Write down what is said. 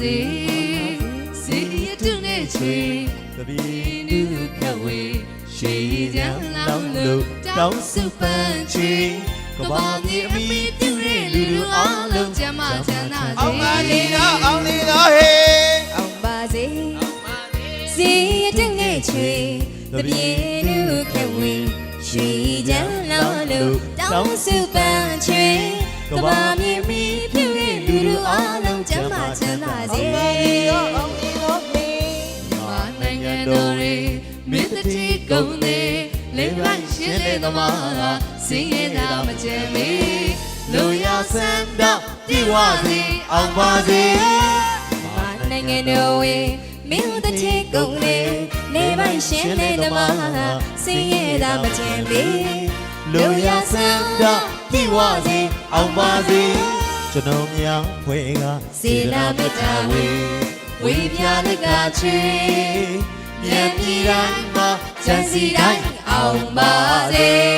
စေစီရတုနဲ့ချွေတပီနုခဝေရွှေကြံလောင်းလို့တောင်းစုပန်းချီကဘာမြေအမိတူတဲ့လူလူအားလုံးကျမ်းမာချမ်းသာစေအောင်ပါလေတော့အောင်လေတော့ဟေးအောင်ပါစေစီရတဲ့ငယ်ချွေတပြေလူခဲဝေရွှေချမ်းလောင်းလို့တောင်းစုပန်းချွေကဘာမြေမီပြည့်ရဲ့လူလူအားလုံး တော်ရေမင်းတတိကုံသေးလေးပိုင်းရှင်းလေသမားစင်းရတာမကြမ်းမေလူရဆန်းတော့တိဝစီအောင်ပါစေမာနိုင်ငံတော်ဝေမင်းတို့ချေကုန်လေနေပိုင်ရှင်နေသမားစင်ရတာမချင်ပေလူရဆန်းတော့ဒီဝစီအောင်ပါစေကျွန်တော်များဖွဲ့ကစေနာမေတ္တာဝေဝေပြလကချေ မြတ်ပြည်တိုင်းမှာစံစီတိုင်းအောင်ပါစေ